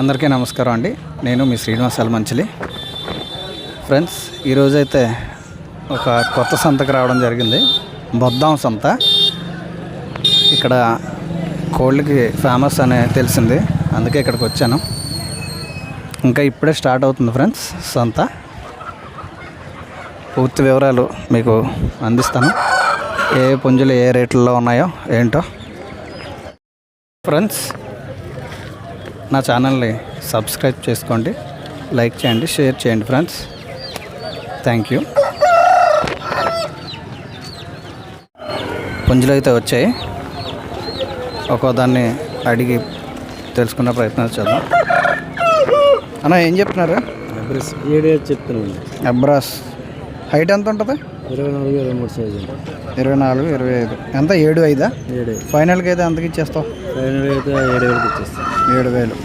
అందరికీ నమస్కారం అండి. నేను మీ శ్రీనివాస్ మంచిలి ఫ్రెండ్స్ ఈరోజైతే ఒక కొత్త సంతకు రావడం జరిగింది. బొద్దాం సంత. ఇక్కడ కోళ్ళకి ఫేమస్ అనే తెలిసింది. అందుకే ఇక్కడికి వచ్చాను. ఇంకా ఇప్పుడే స్టార్ట్ అవుతుంది ఫ్రెండ్స్ సంత. పూర్తి వివరాలు మీకు అందిస్తాను. ఏ పుంజులు ఏ రేట్లలో ఉన్నాయో ఏంటో. ఫ్రెండ్స్ నా ఛానల్ని సబ్స్క్రైబ్ చేసుకోండి లైక్ చేయండి షేర్ చేయండి ఫ్రెండ్స్. థ్యాంక్ యూ పుంజులు అయితే వచ్చాయి. ఒక్కో దాన్ని అడిగి తెలుసుకునే ప్రయత్నం చేద్దాం. అన్న ఏం చెప్తున్నారు? ఏడు చెప్తున్నాను. అబ్రాస్. హైట్ ఎంత ఉంటుంది? ఇరవై నాలుగు ఇరవై మూడు సైజు ఇరవై నాలుగు ఇరవై ఐదు. ఎంత? ఏడు ఐదా? ఏడు. ఫైనల్కి అయితే ఎంతకి ఇచ్చేస్తావు? ఫైనల్ అయితే ఏడు వేలకు ఇచ్చేస్తాను ఏడు వేలు.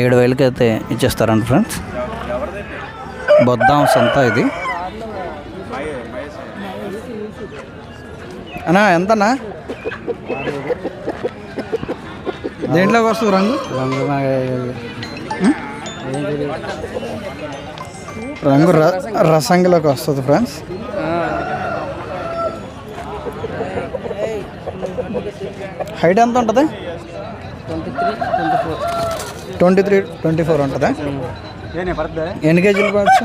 ఏడు వేలకి అయితే ఇచ్చేస్తారంట ఫ్రెండ్స్. బొద్దాం సంత ఇది. అన్నా ఎంతనా దేంట్లోకి వస్తుంది రంగు? రంగు ర- రసంగిలోకి వస్తుంది ఫ్రెండ్స్. హైట్ ఎంత ఉంటుంది? ట్వంటీ త్రీ ట్వంటీ ఫోర్ ఉంటుందా? ఎన్ని కేజీలు పడచ్చు?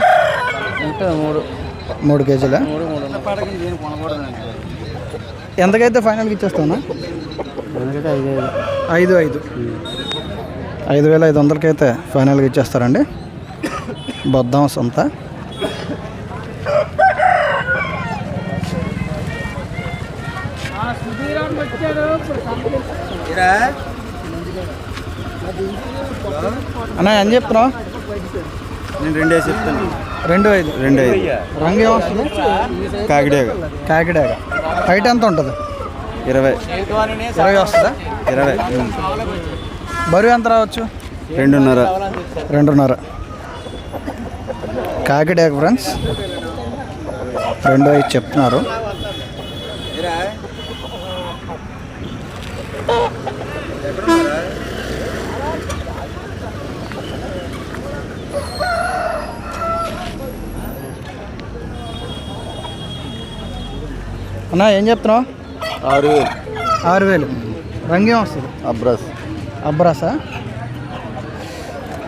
మూడు. మూడు కేజీలా? ఎంతకైతే ఫైనల్కి ఇచ్చేస్తానా ఐదు ఐదు ఐదు. వేల ఐదు వందలకైతే ఫైనల్గా ఇచ్చేస్తారండి. బొద్దాం సొంత. అన్న ఏం చెప్తున్నావు? నేను రెండే చెప్తాను రెండు ఐదు. రెండు ఐదు. రంగు ఏమొస్తుంది? కాకిడేగ. కాకిడాక హైట్ ఎంత ఉంటుంది? ఇరవై. ఇరవై వస్తుందా? ఇరవై. బరువు ఎంత రావచ్చు? రెండున్నర. రెండున్నర. కాకిడాక ఫ్రెండ్స్ రెండు ఐదు చెప్తున్నారు. అన్నా ఏం చెప్తున్నావు? ఆరు వేలు. ఆరు వేలు. రంగేం వస్తుంది? అబ్రస్. అబ్రాసా?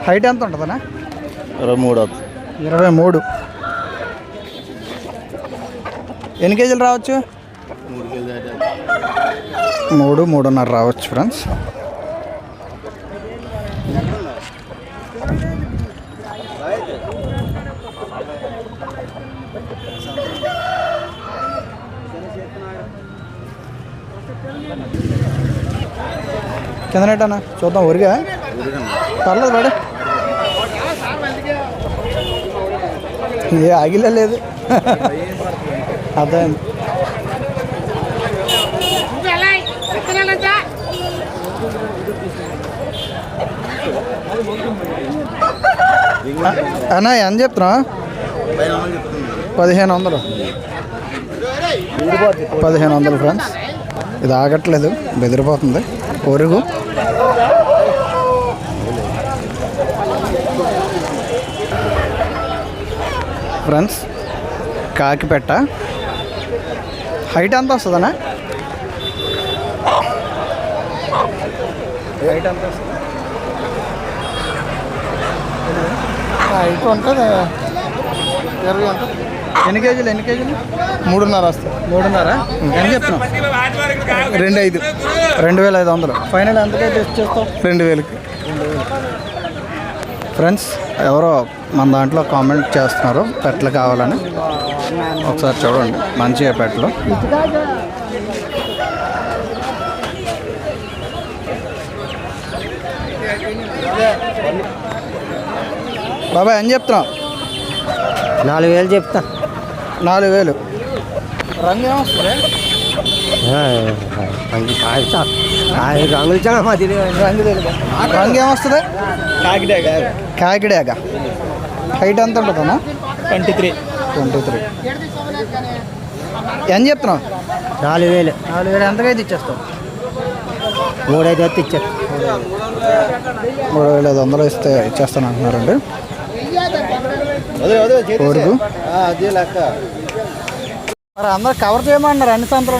హైట్ ఎంత ఉంటుందన్నా? ఇరవై మూడు అవుతుంది. ఇరవై మూడు. ఎన్ని కేజీలు రావచ్చు? మూడు మూడున్నర రావచ్చు ఫ్రెండ్స్ కిందనేటనా చూద్దాం ఊరిగా పర్లేదు వాడు ఏ ఆగిలే లేదు. అదే అన్నా ఎంత చెప్తున్నా పదిహేను వందలు. పదిహేను వందలు ఫ్రెండ్స్ ఇది ఆగట్లేదు బెదిరిపోతుంది. ఒరుగు. ఫ్రెండ్స్ కాకిపెట్ట హైట్ ఎంత వస్తుందన్నా? హైట్ ఎంత వస్తుంది? హైట్ ఉంటుంది. ఇరవై ఉంటుంది ఎన్ని కేజీలు ఎన్ని కేజీలు? మూడున్నర వస్తుంది మూడున్నర? ఎంత చెప్తున్నావు? రెండు ఐదు రెండు వేల ఐదు వందలు. ఫైనల్ ఎంతకైతే ఇచ్చేస్తావు రెండు వేలకి ఫ్రెండ్స్ ఎవరో మన దాంట్లో కామెంట్ చేస్తున్నారు పెట్టలు కావాలని. ఒకసారి చూడండి మంచిగా పెట్టలు. బాబాయ్ ఏం చెప్తున్నావు? నాలుగు వేలు చెప్తా. నాలుగు వేలు. రంగు ఏమొస్తుంది రంగులు చాలా మా తెలియదు రంగు రంగు ఏమొస్తుంది కాకిడాక. కాకిడాక. హైట్ ఎంత ఉంటుందన్నా ట్వంటీ త్రీ. Twenty three. ఎంత చెప్తున్నావు? నాలుగు వేలు. నాలుగు వేలు ఎంతకైతే ఇచ్చేస్తావు? మూడైదు వస్తే ఇచ్చారు మూడు వేల ఐదు వందలు ఇస్తే ఇచ్చేస్తాను అంటున్నారండి. కోరుకు అదే లెక్క. మరి అందరు కవర్ చేయమన్నారు అన్ని సంతలు.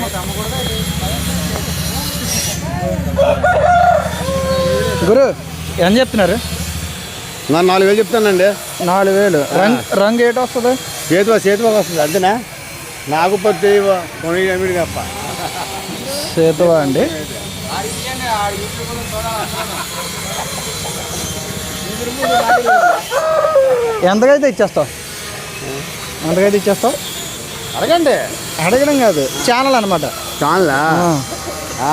గురు. ఎంత చెప్తున్నారు? నా నాలుగు వేలు చెప్తానండి. నాలుగు వేలు. రంగు రంగు ఏటి వస్తుంది? చేతువా చేతువా వస్తుంది అంతేనా? నాకు పత్తి కొన్ని ఎనిమిది తప్ప. సేతువా అండి? ఎంతకైతే ఇచ్చేస్తావు? ఎంతకైతే ఇచ్చేస్తావు? అడగండి. అడగడం కాదు ఛానల్ అనమాట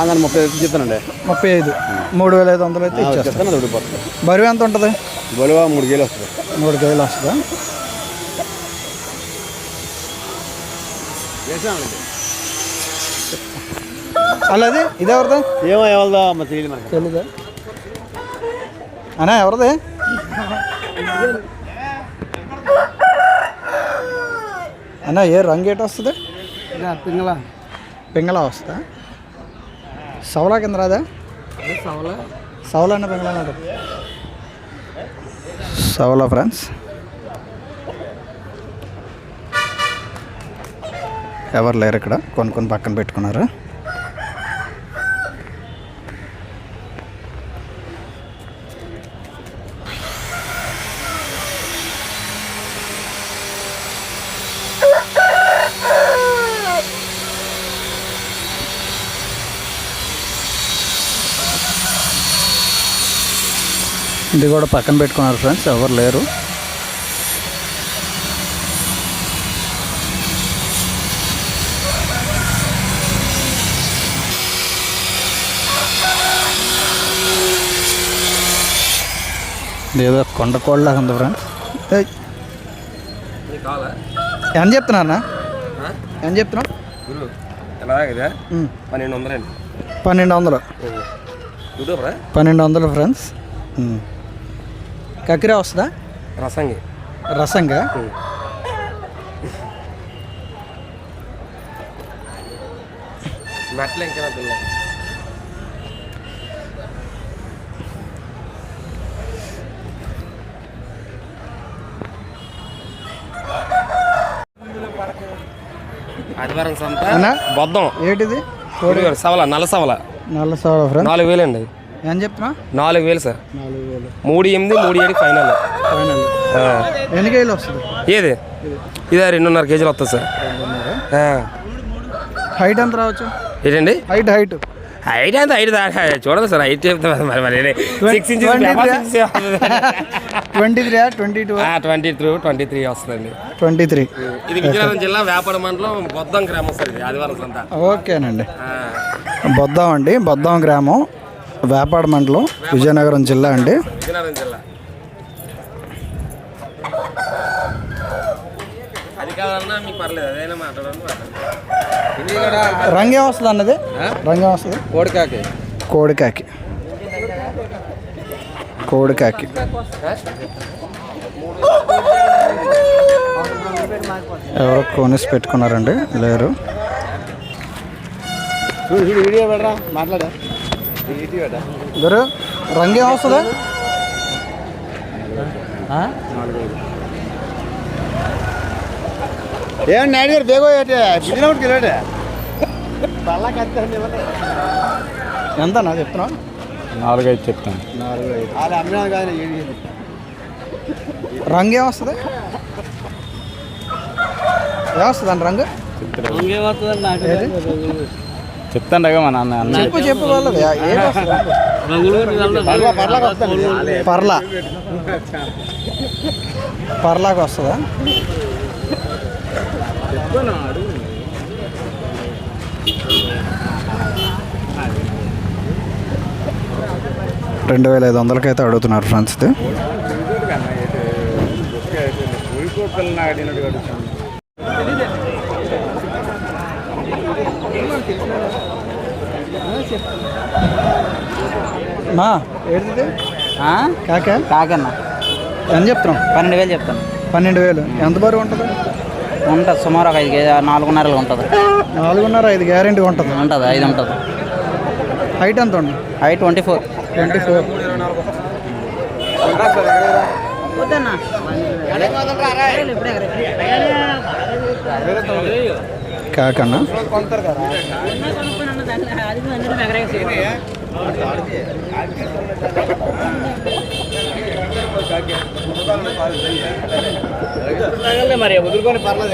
నన్ను ముప్పై వేలు చెప్తానండి. ముప్పై ఐదు. మూడు వేల ఐదు వందలు అయితే చెప్తాను బరువు ఎంత ఉంటుంది? బలువా మూడు కేలు వస్తుంది. మూడు కేజీలు వస్తుందా? అలాది ఇది ఎవరిది ఏమో ఎవరిదా తెలియదు మనకి. తెలీదా? అన్నా ఎవరిది? అన్నా ఏ రంగు ఏటి వస్తుంది? పింగళ. పింగళ వస్తుందా? సవలా కింద రాదా? సవల? సవలా అన్న పింగళ సవలా ఫ్రెండ్స్. ఎవరు లేరు ఇక్కడ? కొన్ని కొన్ని పక్కన పెట్టుకున్నారు. ఇది కూడా పక్కన పెట్టుకున్నారు ఫ్రెండ్స్ ఎవరు లేరు. ఏదో కొండ కోళ్ళలాగా ఉంది ఫ్రెండ్స్ ఏయ్. ఎంత చెప్తున్నారన్నా ఎంత ఉమ్. పన్నెండు వందలు. పన్నెండు వందలు ఫ్రెండ్స్ ఉమ్. కకిరా వస్తుందా? రసంగి. రసంగా? మెట్ల ఇంకా పిల్ల ఆదివారం సంత? బొద్దం. ఏంటిది? కోడి సవల నల్ల సవల. నల్ల ఫ్రెండ్స్ నాలుగు వేలు అండి ఏం చెప్తున్నా? నాలుగు వేలు సార్. నాలుగు వేలు. మూడు ఎనిమిది మూడు ఏడు ఫైనల్. ఫైనల్. ఎన్ని కేజీలు వస్తుంది? ఏది? ఇదే రెండున్నర కేజీలు వస్తుంది సార్. హైట్ ఎంత రావచ్చు? ఏంటండి? హైట్ హైట్ హైట్ అంత హైట్ దా- చూడండి సార్ హైట్ చెప్తా మరి మరి six inches twenty three twenty two twenty three twenty three వస్తుందండి. ట్వంటీ త్రీ ఇది విజయనగరం జిల్లా వేపడ మండలం బొద్దం గ్రామం సార్ ఇది ఆదివారం సంత. ఓకేనండి. బొద్దాం అండి బొద్దాం గ్రామం. వేపాడ మండలం విజయనగరం జిల్లా అండి. రంగేం వస్తుంది అన్నది? రంగేం వస్తుంది? కోడికాకి. కోడికాకి. కోడికాకి. ఎవరో కోనిస్ పెట్టుకున్నారండి లేరు. వీడియో మాట్లాడా. గురు రంగేం వస్తుంది? ఏమండి నాయుడు గారు బేగో ఏంటి? బిజినెస్ వెళ్ళాడు ఎంత నా చెప్తున్నా నాలుగైదు చెప్తాను. రంగు ఏమొస్తుంది ఏమొస్తుంది అండి రంగు? ఏది? చెప్తాను మా నాన్న అన్న చెప్పు చెప్పు? పర్లా పర్లాకి వస్తాను పర్లా పర్లాకి వస్తుందా రెండు వేల ఐదు వందలకైతే అడుగుతున్నారు ఫ్రెండ్స్ ఇది మా? ఏంటిది కాక? కాకన్న. ఎంత చెప్తున్నాం పన్నెండు వేలు చెప్తాను. పన్నెండు వేలు. ఎంత బరువు ఉంటుంది? ఉంటుంది సుమారు ఒక ఐదు కేజీ నాలుగున్నరలు ఉంటుంది. నాలుగున్నర ఐదు గ్యారెంటీ ఉంటుంది? ఉంటుంది ఐదు ఉంటుంది. హైట్ ఎంత ఉంది? అవి ట్వంటీ ఫోర్ ట్వంటీ ఫోర్ కాకన్నా. మరి వదులుకొని పర్లేదు